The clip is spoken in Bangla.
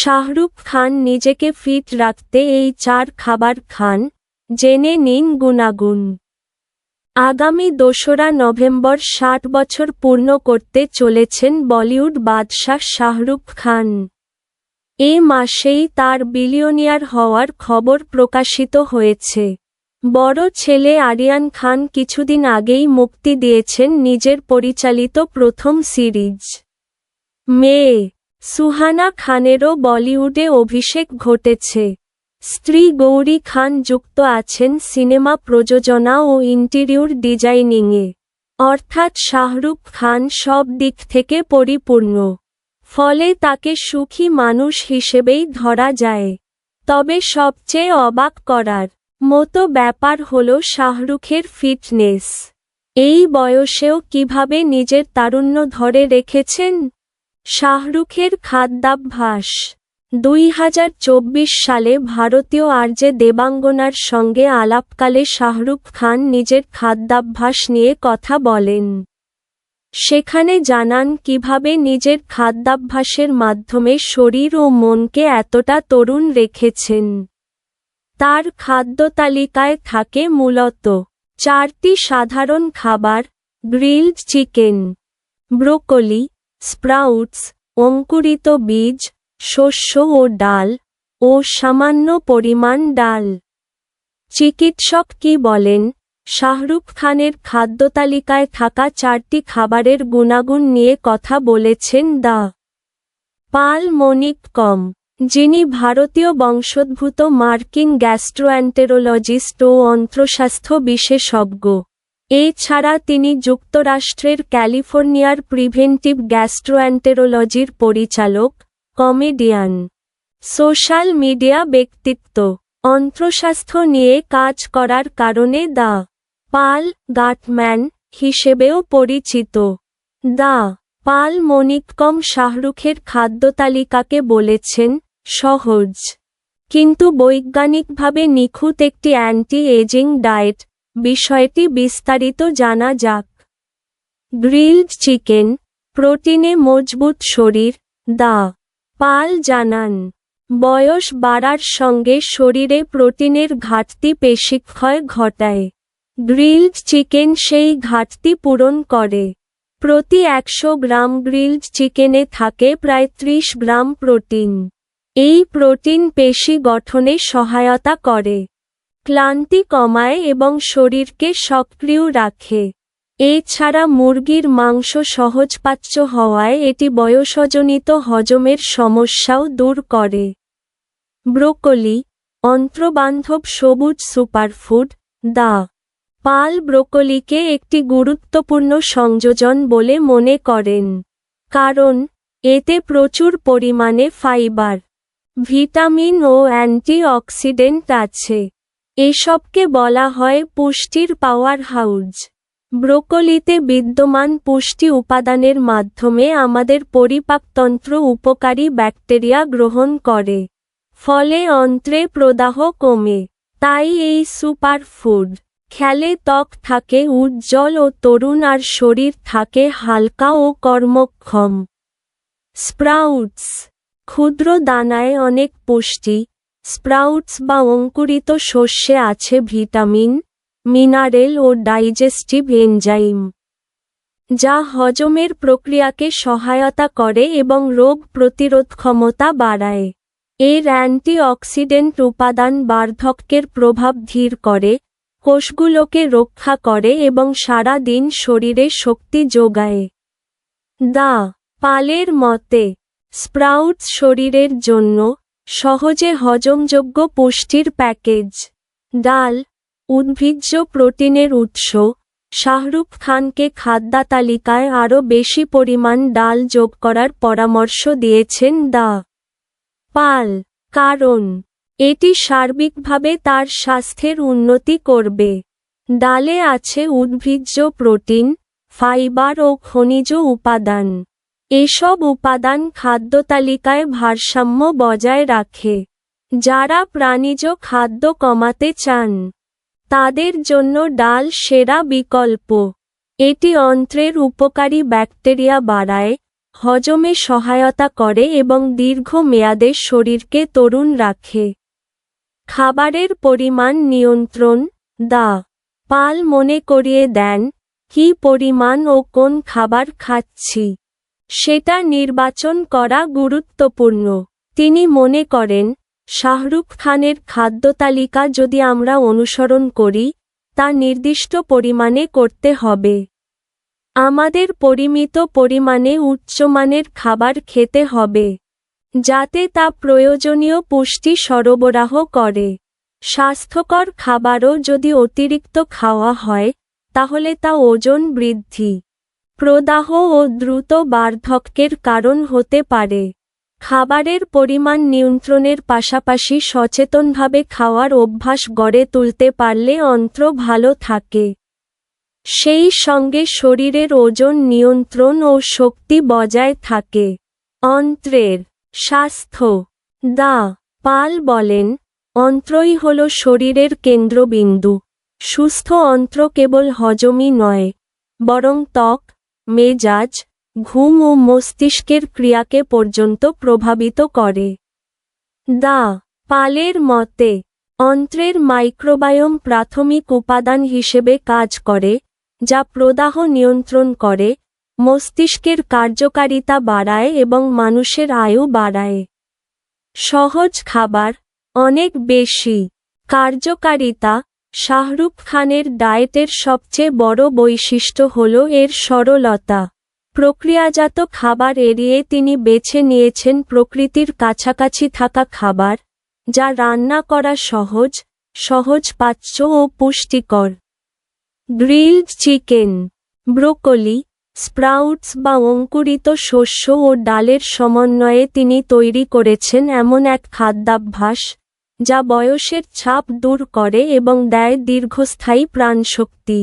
শাহরুখ খান নিজেকে ফিট রাখতে এই চার খাবার খান, জেনে নিন গুণাগুণ। আগামী দোসরা নভেম্বর ষাট বছর পূর্ণ করতে চলেছেন বলিউড বাদশাহ শাহরুখ খান। এ মাসেই তার বিলিয়নিয়ার হওয়ার খবর প্রকাশিত হয়েছে। বড় ছেলে আরিয়ান খান কিছুদিন আগেই মুক্তি দিয়েছেন নিজের পরিচালিত প্রথম সিরিজ। মেয়ে সুহানা খানেরও বলিউডে অভিষেক ঘটেছে। স্ত্রী গৌরী খান যুক্ত আছেন সিনেমা প্রযোজনা ও ইন্টেরিয়র ডিজাইনিংয়ে। অর্থাৎ শাহরুখ খান সব দিক থেকে পরিপূর্ণ। ফলে তাকে সুখী মানুষ হিসেবেই ধরা যায়। তবে সবচেয়ে অবাক করার মতো ব্যাপার হল শাহরুখের ফিটনেস। এই বয়সেও কীভাবে নিজের তারুণ্য ধরে রেখেছেন শাহরুখের খাদ্যাভ্যাস। দুই হাজার চব্বিশ সালে ভারতীয় আর্যে দেবাঙ্গনার সঙ্গে আলাপকালে শাহরুখ খান নিজের খাদ্যাভ্যাস নিয়ে কথা বলেন। সেখানে জানান, কীভাবে নিজের খাদ্যাভ্যাসের মাধ্যমে শরীর ও মনকে এতটা তরুণ রেখেছেন? তার খাদ্য তালিকায় থাকে মূলত চারটি সাধারণ খাবার, গ্রিলড চিকেন, ব্রোকলি স্প্রাউটস, অঙ্কুরিত বীজ, শস্য ও ডাল, ও সামান্য পরিমাণ ডাল। চিকিৎসক কি বলেন, শাহরুখ খানের খাদ্য তালিকায় থাকা চারটি খাবারের গুণাগুণ নিয়ে কথা বলেছেন দা পাল মনিক কম যিনি ভারতীয় বংশোদ্ভূত মার্কিন গ্যাস্ট্রোঅ্যান্টেরোলজিস্ট ও অন্ত্রস্বাস্থ্য বিশেষজ্ঞ। এছাড়া তিনি যুক্তরাষ্ট্রের ক্যালিফোর্নিয়ার প্রিভেন্টিভ গ্যাস্ট্রোঅ্যান্টেরোলজির পরিচালক, কমেডিয়ান, সোশ্যাল মিডিয়া ব্যক্তিত্ব, অন্ত্রস্বাস্থ্য নিয়ে কাজ করার কারণে দা পাল গাটম্যান হিসেবেও পরিচিত। দা পাল মনিকম শাহরুখের খাদ্য তালিকাকে বলেছেন, সহজ, কিন্তু বৈজ্ঞানিকভাবে নিখুঁত একটি অ্যান্টি এজিং ডায়েট বিষয়টি বিস্তারিত জানা যাক। গ্রিলড চিকেন, প্রোটিনে মজবুত শরীর, দা। পাল জানান, বয়স বাড়ার সঙ্গে শরীরে প্রোটিনের ঘাটতি পেশিক্ষয় ঘটায়। গ্রিলড চিকেন সেই ঘাটতি পূরণ করে। প্রতি একশো গ্রাম গ্রিলড চিকেনে থাকে প্রায় ত্রিশ গ্রাম প্রোটিন। এই প্রোটিন পেশি গঠনে সহায়তা করে। ক্লান্তি কমায় এবং শরীরকে সক্রিয় রাখে। এছাড়া মুরগির মাংস সহজপাচ্য হওয়ায় এটি বয়সজনিত হজমের সমস্যাও দূর করে। ব্রোকলি, অন্ত্রবান্ধব সবুজ সুপারফুড, দা। পাল ব্রোকলিকে একটি গুরুত্বপূর্ণ সংযোজন বলে মনে করেন, কারণ এতে প্রচুর পরিমাণে ফাইবার, ভিটামিন ও অ্যান্টিঅক্সিডেন্ট আছে। এসবকে বলা হয় পুষ্টির পাওয়ার হাউজ ব্রোকলিতে বিদ্যমান পুষ্টি উপাদানের মাধ্যমে আমাদের পরিপাকতন্ত্র উপকারী ব্যাকটেরিয়া গ্রহণ করে। ফলে অন্ত্রে প্রদাহ কমে। তাই এই সুপারফুড খেলে ত্বক থাকে উজ্জ্বল ও তরুণ আর শরীর থাকে হালকা ও কর্মক্ষম। স্প্রাউটস। ক্ষুদ্র দানায় অনেক পুষ্টি। স্প্রাউটস বা অঙ্কুরিত শস্যে আছে ভিটামিন, মিনারেল ও ডাইজেস্টিভ এনজাইম, যা হজমের প্রক্রিয়াকে সহায়তা করে এবং রোগ প্রতিরোধ ক্ষমতা বাড়ায়। এর অ্যান্টিঅক্সিডেন্ট উপাদান বার্ধক্যের প্রভাব ধীর করে, কোষগুলোকে রক্ষা করে এবং সারা দিন শরীরে শক্তি যোগায়। দা পালের মতে, স্প্রাউটস শরীরের জন্য সহজে হজমযোগ্য পুষ্টির প্যাকেজ। ডাল, উদ্ভিজ্জ প্রোটিনের উৎস। শাহরুখ খানকে খাদ্যা তালিকায় আরও বেশি পরিমাণ ডাল যোগ করার পরামর্শ দিয়েছেন দা পাল। কারণ, এটি সার্বিকভাবে তার স্বাস্থ্যের উন্নতি করবে। ডালে আছে উদ্ভিজ্জ প্রোটিন, ফাইবার ও খনিজ উপাদান। এসব উপাদান খাদ্য তালিকায় ভারসাম্য বজায় রাখে। যারা প্রাণীজ খাদ্য কমাতে চান, তাদের জন্য ডাল সেরা বিকল্প। এটি অন্ত্রের উপকারী ব্যাকটেরিয়া বাড়ায়, হজমে সহায়তা করে এবং দীর্ঘ মেয়াদে শরীরকে তরুণ রাখে। খাবারের পরিমাণ নিয়ন্ত্রণ, দা। পাল মনে করিয়ে দেন, কি পরিমাণ ও কোন খাবার খাচ্ছি। সেটা নির্বাচন করা গুরুত্বপূর্ণ। তিনি মনে করেন, শাহরুখ খানের খাদ্যতালিকা যদি আমরা অনুসরণ করি, তা নির্দিষ্ট পরিমাণে করতে হবে। আমাদের পরিমিত পরিমাণে উচ্চমানের খাবার খেতে হবে, যাতে তা প্রয়োজনীয় পুষ্টি সরবরাহ করে। স্বাস্থ্যকর খাবারও যদি অতিরিক্ত খাওয়া হয়, তাহলে তা ওজন বৃদ্ধি। প্রদাহ ও দ্রুত বার্ধক্যের কারণ হতে পারে। খাবারের পরিমাণ নিয়ন্ত্রণের পাশাপাশি সচেতনভাবে খাওয়ার অভ্যাস গড়ে তুলতে পারলে অন্ত্র ভালো থাকে। সেই সঙ্গে শরীরের ওজন নিয়ন্ত্রণ ও শক্তি বজায় থাকে। অন্ত্রের স্বাস্থ্য। দা পাল বলেন, অন্ত্রই হল শরীরের কেন্দ্রবিন্দু। সুস্থ অন্ত্র কেবল হজমই নয়, বরং ত্বক মেজাজ, ঘুম ও মস্তিষ্কের ক্রিয়াকে পর্যন্ত প্রভাবিত করে। দা, পালের মতে, অন্ত্রের মাইক্রোবায়োম প্রাথমিক উপাদান হিসেবে কাজ করে, যা প্রদাহ নিয়ন্ত্রণ করে, মস্তিষ্কের কার্যকারিতা বাড়ায় এবং মানুষের আয়ু বাড়ায়। সহজ খাবার, অনেক বেশি, কার্যকারিতা শাহরুখ খানের ডায়েটের সবচেয়ে বড় বৈশিষ্ট্য হল এর সরলতা। প্রক্রিয়াজাত খাবার এড়িয়ে তিনি বেছে নিয়েছেন প্রকৃতির কাছাকাছি থাকা খাবার, যা রান্না করা সহজ সহজ পাচ্য ও পুষ্টিকর। গ্রিলড চিকেন, ব্রোকলি, স্প্রাউটস বা অঙ্কুরিত শস্য ও ডালের সমন্বয়ে তিনি তৈরি করেছেন এমন এক খাদ্যাভ্যাস যা বয়সের ছাপ দূর করে এবং দেয় দীর্ঘস্থায়ী প্রাণশক্তি।